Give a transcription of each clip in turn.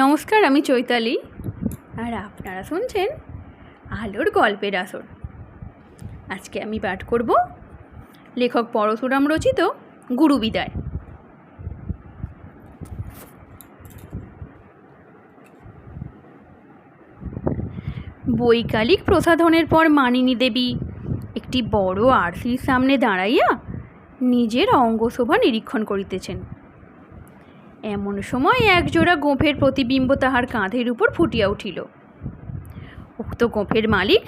নমস্কার, আমি চৈতালি। আর আপনারা শুনছেন আলোর গল্পের আসর। আজকে আমি পাঠ করব লেখক পরশুরাম রচিত গুরু বিদায়। বৈকালিক প্রসাধনের পর মানিনী দেবী একটি বড় আরসির সামনে দাঁড়াইয়া নিজের অঙ্গশোভা নিরীক্ষণ করিতেছেন। এমন সময় একজোড়া গোঁফের প্রতিবিম্ব তাহার কাঁধের উপর ফুটিয়া উঠিল। উক্ত গোঁফের মালিক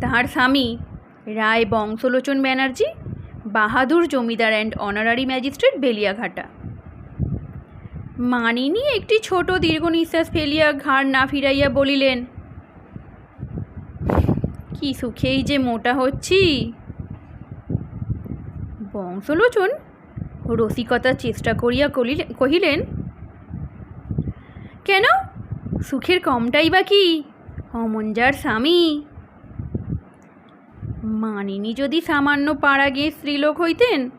তাহার স্বামী Rai Banshalochan Banerjee, Bahadur zamindar and honorary magistrate Beliaghata. Manini একটি ছোট দীর্ঘ নিঃশ্বাস ফেলিয়া ঘাড় না ফিরাইয়া বলিলেন, কি সুখেই যে মোটা হচ্ছি। বংশলোচন রসিকতার চেষ্টা করিয়া কহিলেন, কেন? সুখের কমটাই বা কি? অমঞ্জার স্বামী। মানিনি যদি সামান্য পাড়া গিয়ে স্ত্রীলোক হইতেন,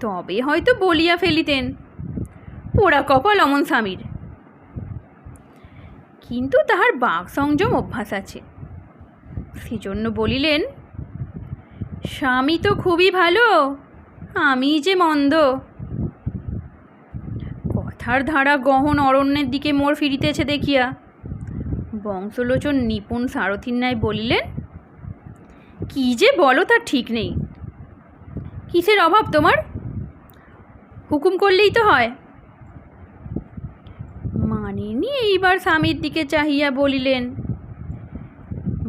তবে হয়তো বলিয়া ফেলিতেন, পোড়া কপাল অমন স্বামীর। কিন্তু তাহার বাক সংযম অভ্যাস আছে। সেজন্য বলিলেন, স্বামী তো খুবই ভালো আমি যে মন্দ। কথার ধারা গহন অরণ্যের দিকে মোড় ফিরিতেছে দেখিয়া। বংশলোচন নিপুণ সারথীর ন্যায় বলিলেন, কি যে বলো তার ঠিক নেই। কিসের অভাব তোমার? হুকুম করলেই তো হয়। মানিনি এইবার স্বামীর দিকে চাহিয়া বলিলেন,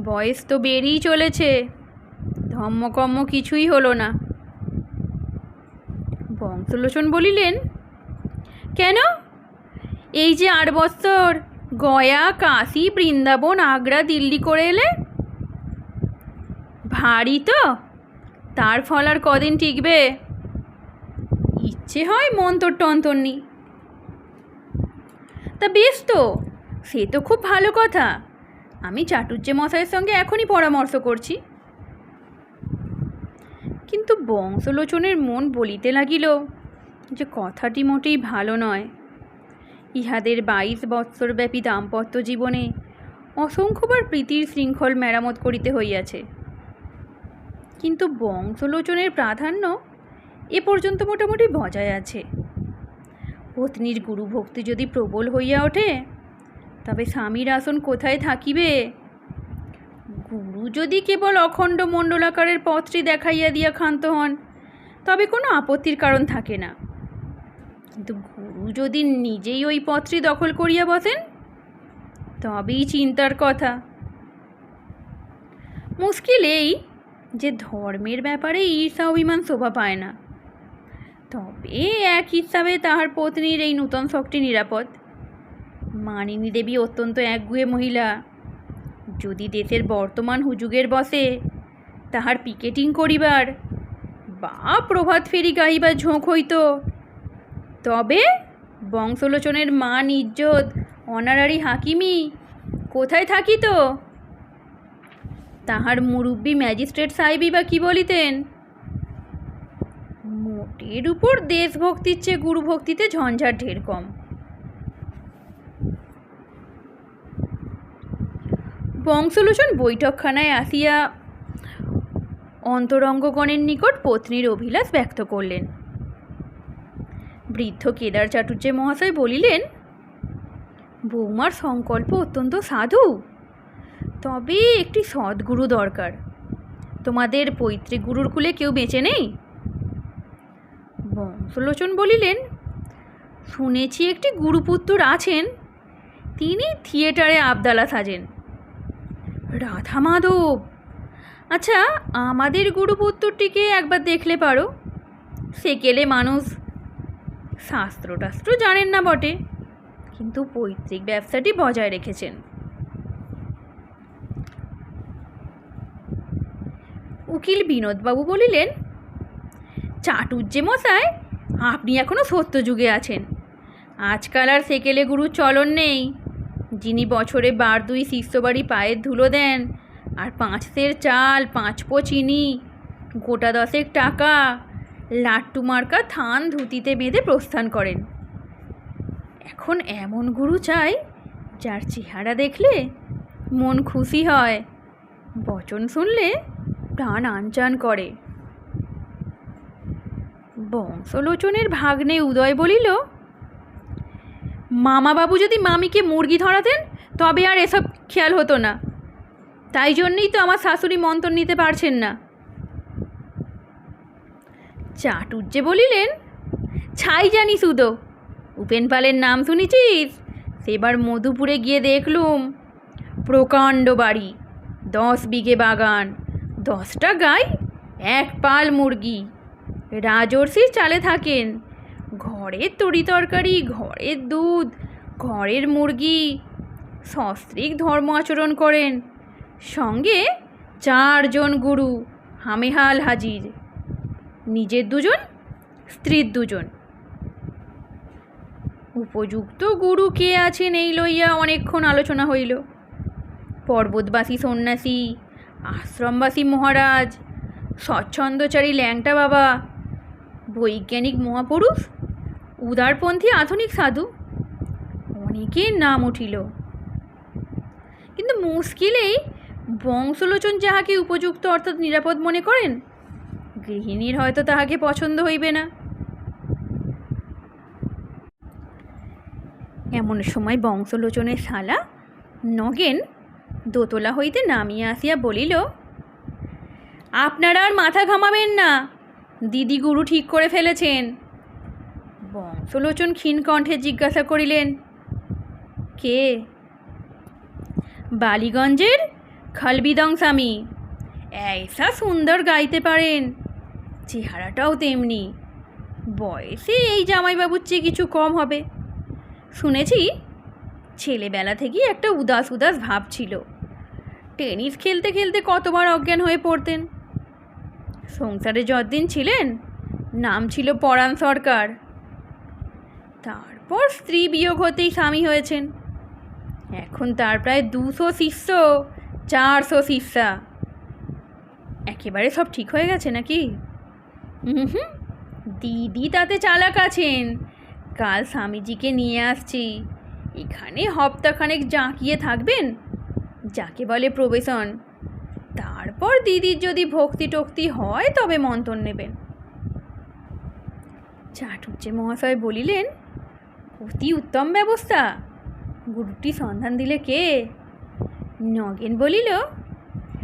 বয়স তো বেড়েই চলেছে ধম্মকম্ম কিছুই হলো না। বংশলোচন বলিলেন, কেন? এই যে আট বছর গয়া, কাশি, বৃন্দাবন, আগ্রা, দিল্লি করে এলে? ভারী তো। তার ফল আর কদিন টিকবে? ইচ্ছে হয় মন্তর টন্তর তা বেশ তো, সে তো খুব ভালো কথা। আমি চাটুর্যে মশাইয়ের সঙ্গে এখনই পরামর্শ করছি। কিন্তু বংশলোচনের মন বলিতে লাগিল যে কথাটি মোটেই ভালো নয়। ইহাদের বাইশ বৎসরব্যাপী দাম্পত্য জীবনে অসংখ্যবার প্রীতির শৃঙ্খল মেরামত করিতে হইয়াছে। কিন্তু বংশলোচনের প্রাধান্য এ পর্যন্ত মোটামুটি বজায় আছে। পত্নীর গুরুভক্তি যদি প্রবল হইয়া ওঠে, তবে স্বামীর আসন কোথায় থাকিবে? যদি কেবল অখণ্ড মণ্ডলাকারের পথটি দেখাইয়া দিয়া ক্ষান্ত হন, তবে কোনো আপত্তির কারণ থাকে না। কিন্তু গুরু যদি নিজেই ওই পথটি দখল করিয়া বসেন, তবেই চিন্তার কথা। মুশকিল এই যে ধর্মের ব্যাপারে ঈর্ষা অভিমান শোভা পায় না। তবে এক হিসাবে তাহার পত্নীর এই নূতন শখটি নিরাপদ। মানিনী দেবী অত্যন্ত একগুয়ে মহিলা। যদি দেশের বর্তমান হুজুগের বসে তাহার পিকেটিং করিবার, বা প্রভাত ফেরি গাইবার ঝোঁক হইত। তবে বংশলোচনের মান, ইজ্জত, অনারারি হাকিমি কোথায় থাকিত? তাহার মুরব্বী ম্যাজিস্ট্রেট সাহেবই বা কি বলিতেন? মোটের উপর দেশভক্তির চেয়ে গুরুভক্তিতে ঝঞ্ঝাট ঢের কম। বংশলোচন বৈঠকখানায় আসিয়া অন্তরঙ্গগণের নিকট পত্নীর অভিলাষ ব্যক্ত করলেন। বৃদ্ধ কেদার চাটুর্যে মহাশয় বলিলেন, বৌমার সংকল্প অত্যন্ত সাধু। তবে একটি সদ্গুরু দরকার। তোমাদের পৈতৃক গুরুর কুলে কেউ বেঁচে নেই? বংশলোচন বলিলেন, শুনেছি একটি গুরুপুত্র আছেন। তিনি থিয়েটারে আবদালা সাজেন। রাধা মাধব আচ্ছা আমাদের গুরুপুত্রটিকে একবার দেখলে পারো। সেকেলে মানুষ? শাস্ত্র টাস্ত্র জানেন না বটে। কিন্তু পৈতৃক ব্যবসাটি বজায় রেখেছেন। উকিল বিনোদবাবু বলিলেন চাটুর্যে মশাই, আপনি এখনও সত্যযুগে আছেন। আজকাল আর সেকেলে গুরুর চলন নেই। যিনি বছরে বার দুই শিষ্যবাড়ি পায়ের ধুলো দেন, আর পাঁচ সের চাল, পাঁচ পো চিনি গোটা দশেক টাকা, লাট্টু মার্কা থান ধুতিতে বেঁধে প্রস্থান করেন। এখন এমন গুরু চাই, যার চেহারা দেখলে মন খুশি হয়, বচন শুনলে প্রাণ আনচান করে। বংশলোচনের ভাগ্নে উদয় বলিল মামাবাবু যদি মামিকে মুরগি ধরাতেন, তবে আর এসব খেয়াল হতো না। তাই জন্যই তো আমার শাশুড়ি মন্তর নিতে পারছেন না। চাটুর্যে বলিলেন, ছাই জানি উদো উপেন পালের নাম শুনেছিস? সেবার মধুপুরে গিয়ে দেখলুম, প্রকাণ্ড বাড়ি, দশ বিঘে বাগান, দশটা গাই, এক পাল মুরগি। রাজর্ষির চালে থাকেন ঘরের তরি তরকারি ঘরের দুধ, ঘরের মুরগি। সস্ত্রিক ধর্ম আচরণ করেন। সঙ্গে চারজন গুরু, হামেহাল হাজির। নিজের দুজন, স্ত্রীর দুজন। উপযুক্ত গুরু কে আছেন এই লইয়া অনেকক্ষণ আলোচনা হইল। পর্বতবাসী সন্ন্যাসী, আশ্রমবাসী মহারাজ, স্বচ্ছন্দচারী ল্যাংটা বাবা, বৈজ্ঞানিক মহাপুরুষ উদারপন্থী আধুনিক সাধু? অনেকের নাম উঠিল। কিন্তু মুশকিলেই বংশলোচন যাহাকে উপযুক্ত অর্থাৎ নিরাপদ মনে করেন, গৃহিণীর হয়তো তাহাকে পছন্দ হইবে না। এমন সময় বংশলোচনের শালা নগেন দোতলা হইতে নামিয়া আসিয়া বলিল, আপনারা আর মাথা ঘামাবেন না। দিদি গুরু ঠিক করে ফেলেছেন। বংশলোচন ক্ষীণ কণ্ঠে জিজ্ঞাসা করিলেন, কে? বালিগঞ্জের খালবিদং স্বামী। ऐसा সুন্দর গাইতে পারেন, চেহারাটাও তেমনি। বয়সে এই জামাইবাবুর চেয়ে কিছু কম হবে। শুনেছি, ছেলেবেলা থেকেই একটা উদাস উদাস ভাব ছিল। টেনিস খেলতে খেলতে কতবার অজ্ঞান হয়ে পড়তেন। সংসারে যতদিন ছিলেন, নাম ছিল পরাণ সরকার। তারপর স্ত্রী বিয়োগ হতেই স্বামী হয়েছেন। এখন তার প্রায় দুশো শিষ্য, চারশো শিষ্যা। একেবারে সব ঠিক হয়ে গেছে নাকি? হুম দিদি তাতে চালাক আছেন। কাল স্বামীজিকে নিয়ে আসছি। এখানে হপ্তাখানেক জাঁকিয়ে থাকবেন, যাকে বলে প্রবেশন। তারপর দিদির যদি ভক্তি টক্তি হয়, তবে মন্তন নেবেন। চাটুর্যে মহাশয় বলিলেন অতি উত্তম ব্যবস্থা। গুরুটি সন্ধান দিলে কে? নগেন বলিল,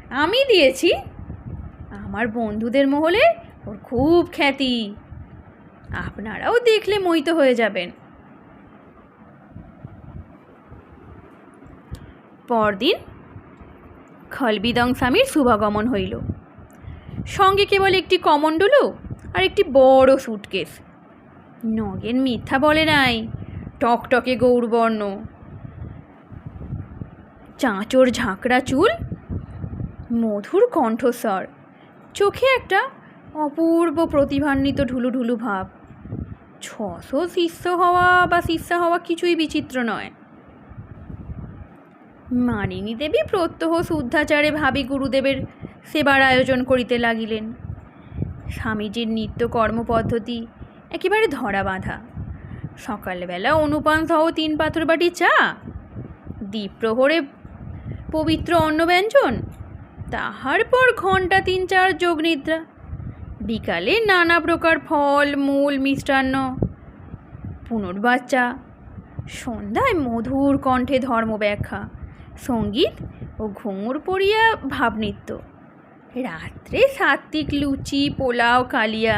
আমি দিয়েছি। আমার বন্ধুদের মহলে ওর খুব খ্যাতি। আপনারাও দেখলে মোহিত হয়ে যাবেন। পরদিন খলবিদং স্বামীর শুভাগমন হইল। সঙ্গে কেবল একটি কমণ্ডলু আর একটি বড় সুটকেস নগেন মিথ্যা বলে নাই। টকটকে গৌরবর্ণ। চাঁচোর ঝাঁকড়া চুল? মধুর কণ্ঠস্বর। চোখে একটা অপূর্ব প্রতিভান্বিত ঢুলু ঢুলু ভাব। ছশো শিষ্য হওয়া বা শিষ্যা হওয়া কিছুই বিচিত্র নয়। মানিনী দেবী প্রত্যহ শুদ্ধাচারে ভাবি গুরুদেবের সেবার আয়োজন করিতে লাগিলেন। স্বামীজির নিত্য কর্মপদ্ধতি একেবারে ধরা বাঁধা সকালবেলা অনুপান সহ তিন পাথর বাটি চা। দ্বীপ্রহরে পবিত্র অন্নব্যঞ্জন তাহার পর ঘণ্টা তিন চার যোগনিদ্রা বিকালে নানা প্রকার ফল, মূল, মিষ্টান্ন পুনর্বাচ্চা সন্ধ্যায় মধুর কণ্ঠে ধর্ম ব্যাখ্যা, সংগীত ও ঘুঙুর পড়িয়া ভাবনৃত্য। রাত্রে সাত্বিক লুচি, পোলাও, কালিয়া।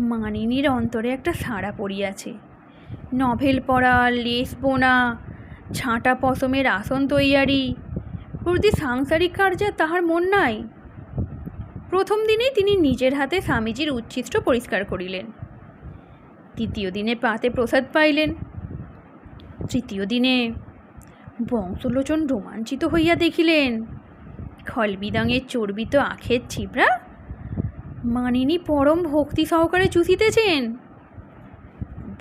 মানিনীর অন্তরে একটা সাড়া পড়িয়াছে। নভেল পড়া, লেস বোনা, ছাঁটা পশমের আসন তৈয়ারি, প্রতি সাংসারিক কার্যে তাহার মন নাই। প্রথম দিনেই তিনি নিজের হাতে স্বামীজির উচ্ছিষ্ট পরিষ্কার করিলেন। দ্বিতীয় দিনে পাতে প্রসাদ পাইলেন। তৃতীয় দিনে বংশলোচন রোমাঞ্চিত হইয়া দেখিলেন, খলবিদাঙের চর্বিত আখের ছিপড়া মানিনী পরম ভক্তি সহকারে চুষিতেছেন?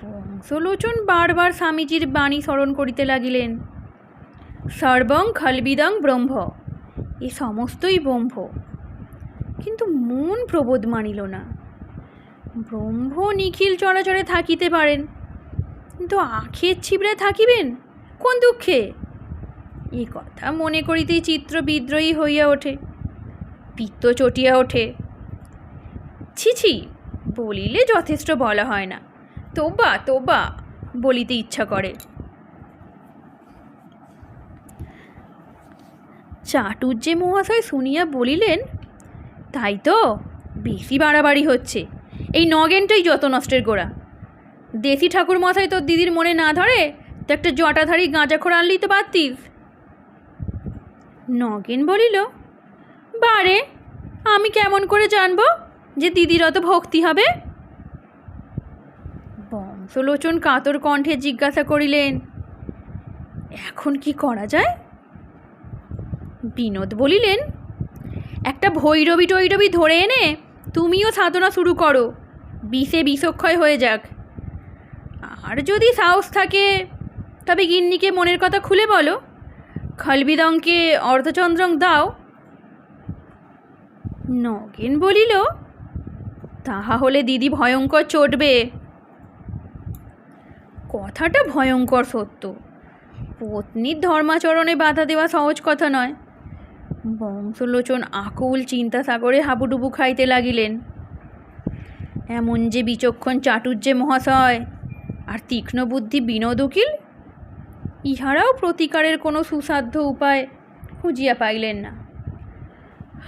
বংশলোচন বারবার স্বামীজির বাণী স্মরণ করিতে লাগিলেন। সর্বং খলবিদং ব্রহ্ম, এ সমস্তই ব্রহ্ম। কিন্তু মন প্রবোধ মানিল না। ব্রহ্ম নিখিল চরাচরে থাকিতে পারেন, কিন্তু আখের ছিবড়ে থাকিবেন? কোন দুঃখে? এ কথা মনে করিতেই চিত্র বিদ্রোহী হইয়া ওঠে, পিত্ত চটিয়া ওঠে। ছি ছি, বলিলে যথেষ্ট বলা হয় না। তোবা তোবা বলিতে ইচ্ছা করে। চাটুর্যে মহাশয় শুনিয়া বলিলেন, তাই তো, বেশি বাড়াবাড়ি হচ্ছে। এই নগেনটাই যত নষ্টের গোড়া। দেশি ঠাকুর মশাই তোর দিদির মনে না ধরে, তো একটা জটাধারী গাঁজাখোর আনলেই তো পারতিস নগেন বলিল, বারে, আমি কেমন করে জানব? যে দিদির অত ভক্তি হবে? বংশলোচন কাতর কণ্ঠে জিজ্ঞাসা করিলেন, এখন কি করা যায়? বিনোদ বলিলেন, একটা ভৈরবী টৈরবী ধরে এনে তুমিও সাধনা শুরু করো, বিষে বিষক্ষয় হয়ে যাক। আর যদি সাহস থাকে, তবে গিন্নিকে মনের কথা খুলে বলো। খলবিদংকে অর্ধচন্দ্রং দাও। নগেন বলিল তাহা হলে দিদি ভয়ঙ্কর চটবে। কথাটা ভয়ঙ্কর সত্য। পত্নীর ধর্মাচরণে বাধা দেওয়া সহজ কথা নয়। বংশলোচন আকুল চিন্তা সাগরে হাবুডুবু খাইতে লাগিলেন। এমন যে বিচক্ষণ চাটুর্যে মহাশয়, আর তীক্ষ্ণ বুদ্ধি বিনোদ উকিল, ইহারাও প্রতিকারের কোনো সুসাধ্য উপায় খুঁজিয়া পাইলেন না।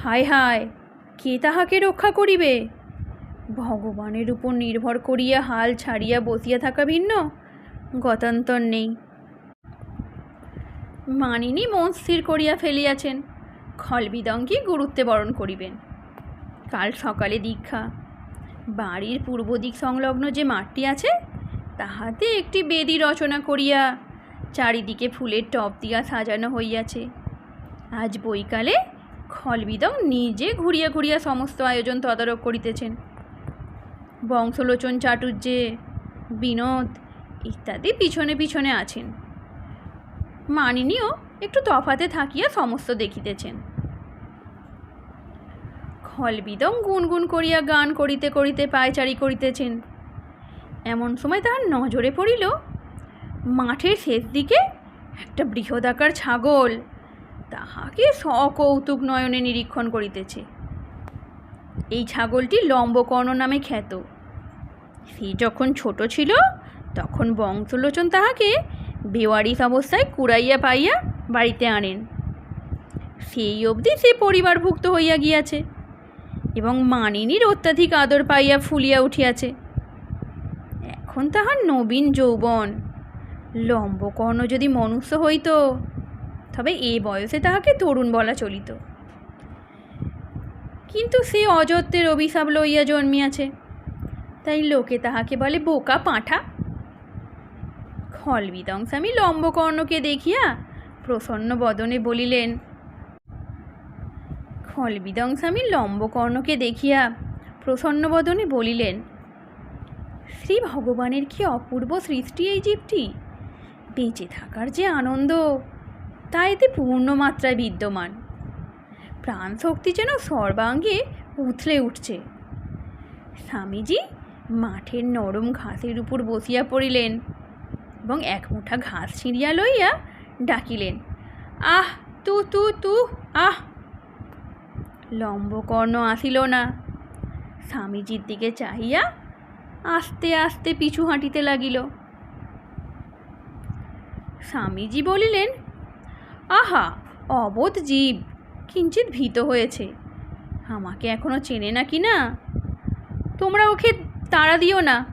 হায় হায়, কে তাহাকে রক্ষা করিবে? ভগবানের উপর নির্ভর করিয়া হাল ছাড়িয়া বসিয়া থাকা ভিন্ন? গতান্তর নেই। মানিনী মন স্থির করিয়া ফেলিয়াছেন। খলবিদঙ্গি গুরুত্বে বরণ করিবেন। কাল সকালে দীক্ষা। বাড়ির পূর্ব দিক সংলগ্ন যে মাঠটি আছে, তাহাতে একটি বেদি রচনা করিয়া চারিদিকে ফুলের টব দিয়া সাজানো হইয়াছে। আজ বৈকালে খলবিদং নিজে ঘুরিয়া ঘুরিয়া সমস্ত আয়োজন তদারক করিতেছেন। বংশলোচন চাটুর্যে, বিনোদ ইত্যাদি পিছনে পিছনে আছেন। মানিনীও একটু তফাতে থাকিয়া সমস্ত দেখিতেছেন। খলবিদম গুনগুন করিয়া গান করিতে করিতে পায়চারি করিতেছেন। এমন সময় তাহার নজরে পড়িল, মাঠের শেষ দিকে একটা বৃহদাকার ছাগল। তাহাকে সকৌতুক নয়নে নিরীক্ষণ করিতেছে। এই ছাগলটি লম্বকর্ণ নামে খ্যাত। সে যখন ছোট ছিল, তখন বংশলোচন তাহাকে বেওয়ারিশ অবস্থায় কুড়াইয়া পাইয়া বাড়িতে আনেন। সেই অবধি সে পরিবারভুক্ত হইয়া গিয়াছে এবং মানিনীর অত্যাধিক আদর পাইয়া ফুলিয়া উঠিয়াছে। এখন তাহার নবীন যৌবন। লম্বকর্ণ যদি মনুষ্য হইত, তবে এ বয়সে তাহাকে তরুণ বলা চলিত। কিন্তু সে অযত্নের অভিশাপ লইয়া জন্মিয়াছে। তাই লোকে তাহাকে বলে বোকা পাঁঠা। খলবিদংস্বামী লম্বকর্ণকে দেখিয়া প্রসন্ন বদনে বলিলেন খলবিদংস্বামী লম্বকর্ণকে দেখিয়া প্রসন্ন বদনে বলিলেন, শ্রী ভগবানের কি অপূর্ব সৃষ্টি এই জীবটি? বেঁচে থাকার যে আনন্দ, তা এতে পূর্ণ মাত্রায় বিদ্যমান। প্রাণ শক্তি যেন সর্বাঙ্গে উথলে উঠছে। স্বামীজি মাঠের নরম ঘাসের উপর বসিয়া পড়িলেন এবং এক মুঠা ঘাস ছিঁড়িয়া লইয়া ডাকিলেন, আহ, তু তু তু, আহ! লম্বকর্ণ আসিল না। স্বামীজির দিকে চাহিয়া আস্তে আস্তে পিছু হাঁটিতে লাগিল। স্বামীজি বলিলেন, আহা, অবোধ জীব কিঞ্চিত ভীত হয়েছে। আমাকে এখনও চেনে না কি না? তোমরা ওকে তাড়া দিও না।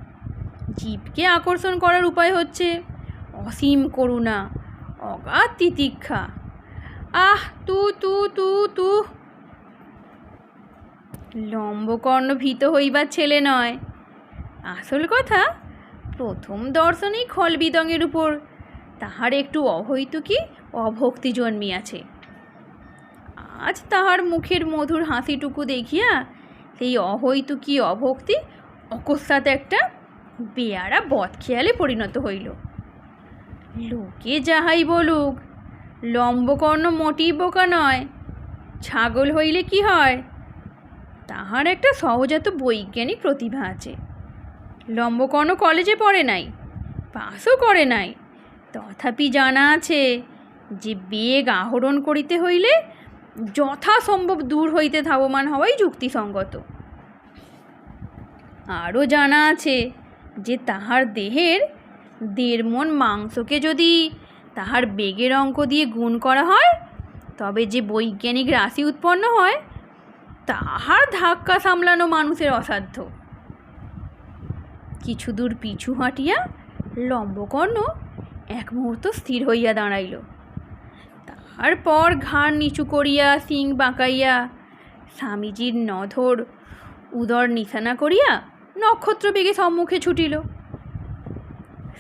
জীবকে আকর্ষণ করার উপায় হচ্ছে অসীম করুণা, অগাধ তিতিক্ষা। আহ, তু তু তু তু। লম্বকর্ণ ভীত হইবার ছেলে নয়। আসল কথা, প্রথম দর্শনেই খলবিদঙের উপর। তাহার একটু অহৈতুকি, অভক্তি জন্মিয়াছে। আজ তাহার মুখের মধুর হাসিটুকু দেখিয়া সেই অহৈতুকি, অভক্তি অকস্মাৎ একটা বেয়ারা বদখেয়ালে পরিণত হইল। লোকে যাহাই বলুক, লম্বকর্ণ মোটেই বোকা নয়। ছাগল হইলে কি হয়? তাহার একটা সহজাত বৈজ্ঞানিক প্রতিভা আছে। লম্বকর্ণ কলেজে পড়ে নাই, পাসও করে নাই। তথাপি জানা আছে যে বেগ আহরণ করিতে হইলে যথাসম্ভব দূর হইতে ধাবমান হওয়াই যুক্তিসঙ্গত। আরও জানা আছে যে তাহার দেহের দেড় মন মাংসকে যদি তাহার বেগের অঙ্ক দিয়ে গুণ করা হয়, তবে যে বৈজ্ঞানিক রাশি উৎপন্ন হয়, তাহার ধাক্কা সামলানো মানুষের অসাধ্য। কিছু দূর পিছু হাঁটিয়া লম্বকর্ণ এক মুহূর্ত স্থির হইয়া দাঁড়াইল। তারপর ঘাড় নিচু করিয়া সিং বাঁকাইয়া স্বামীজির নধর উদর নিশানা করিয়া নক্ষত্র বেগে সম্মুখে ছুটিল।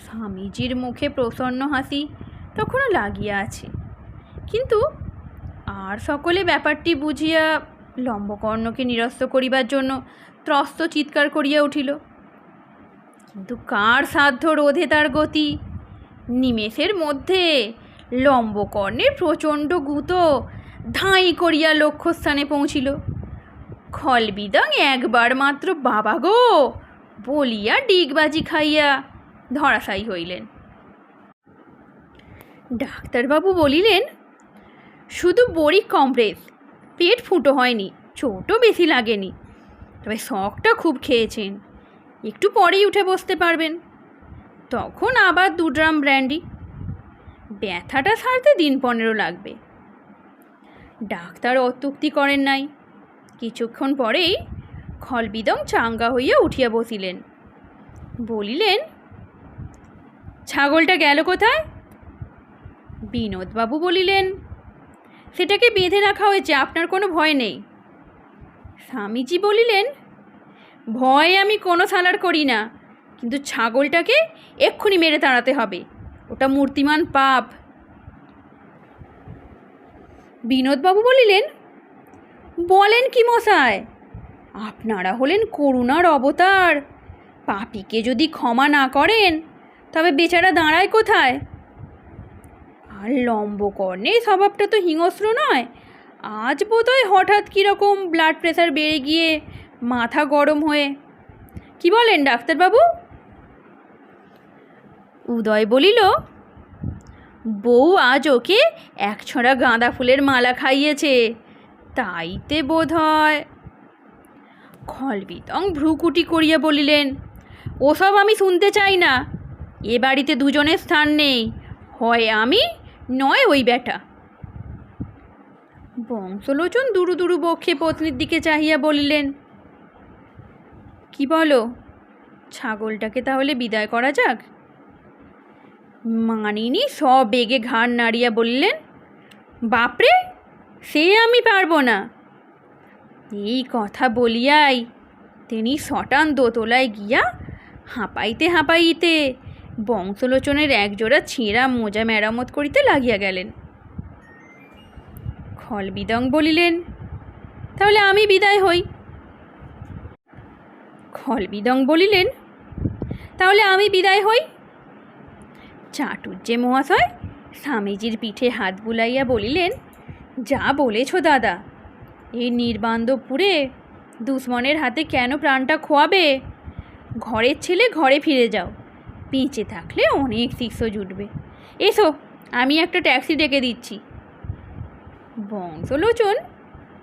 স্বামীজির মুখে প্রসন্ন হাসি তখনও লাগিয়া আছে। কিন্তু আর সকলে ব্যাপারটি বুঝিয়া লম্বকর্ণকে নিরস্ত করিবার জন্য ত্রস্ত চিৎকার করিয়া উঠিল। কিন্তু কার সাধ্য রোধে তার গতি? নিমেষের মধ্যে লম্বকর্ণের প্রচণ্ড গুতো ধাঁই করিয়া লক্ষ্যস্থানে পৌঁছিল। খলবিদং একবার মাত্র, বাবা গো! বলিয়া ডিগবাজি খাইয়া ধরাশায়ী হইলেন। ডাক্তারবাবু বলিলেন, শুধু বড়ি কমপ্রেস, পেট ফুটো হয়নি, চোটও বেশি লাগেনি, তবে শখটা খুব খেয়েছেন, একটু পরেই উঠে বসতে পারবেন। তখন আবার দু ড্রাম ব্র্যান্ডি। ব্যথাটা সারতে দিন পনেরো লাগবে। ডাক্তার অত্যুক্তি করেন নাই। কিছুক্ষণ পরেই খলবিদং চাঙ্গা হইয়া উঠিয়া বসিলেন। বলিলেন, ছাগলটা গেল কোথায়? বিনোদবাবু বলিলেন, সেটাকে বেঁধে রাখা হয়েছে, আপনার কোনো ভয় নেই। স্বামীজি বলিলেন, ভয় আমি কোনো সালার করি না, কিন্তু ছাগলটাকে এক্ষুনি মেরে তাড়াতে হবে, ওটা মূর্তিমান পাপ। বিনোদবাবু বলিলেন বলেন কি মশায় আপনারা হলেন করুণার অবতার। পাপিকে যদি ক্ষমা না করেন, তবে বেচারা দাঁড়ায় কোথায়? আর লম্বকর্ণের স্বভাবটা তো হিংস্র নয়। আজ বোধহয় হঠাৎ কীরকম ব্লাড প্রেশার বেড়ে গিয়ে মাথা গরম হয়ে। কি বলেন ডাক্তারবাবু? উদয় বলিল, বউ আজ ওকে এক ছড়া গাঁদা ফুলের মালা খাইয়েছে। তাইতে বোধ হয় খলবিতং ভ্রুকুটি করিয়া বলিলেন, ওসব আমি শুনতে চাই না। এ বাড়িতে দুজনের স্থান নেই। হয় আমি, নয় ওই বেটা বংশলোচন দুরু দুরু বক্ষে পত্নীর দিকে চাহিয়া বলিলেন, কি বলো, ছাগলটাকে তাহলে বিদায় করা যাক? মানিনি সব বেগে ঘাড় নাড়িয়া বললেন, বাপরে সে আমি পারব না। এই কথা বলিয়াই তিনি সটান দোতলায় গিয়া হাঁপাইতে হাঁপাইতে বংশলোচনের একজোড়া ছেঁড়া মোজা মেরামত করিতে লাগিয়া গেলেন। খলবিদং বলিলেন, তাহলে আমি বিদায় হই। খলবিদং বলিলেন, তাহলে আমি বিদায় হই? চাটুর্যে মহাশয় স্বামীজির পিঠে হাত বুলাইয়া বলিলেন যা বলেছ, দাদা। এই নির্বান্ধপুরে দুশ্মনের হাতে কেন প্রাণটা খোয়াবে? ঘরের ছেলে ঘরে ফিরে যাও। বেঁচে থাকলে অনেক শিষ্য জুটবে। এসো, আমি একটা ট্যাক্সি ডেকে দিচ্ছি। বংশলোচন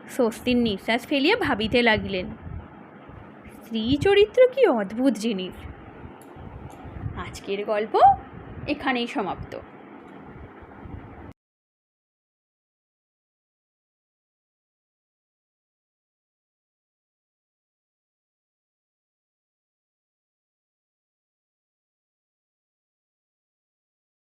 স্বস্তির নিঃশ্বাস ফেলিয়া ভাবিতে লাগিলেন। স্ত্রী চরিত্র কি অদ্ভুত জিনিস। আজকের গল্প এখানেই সমাপ্ত।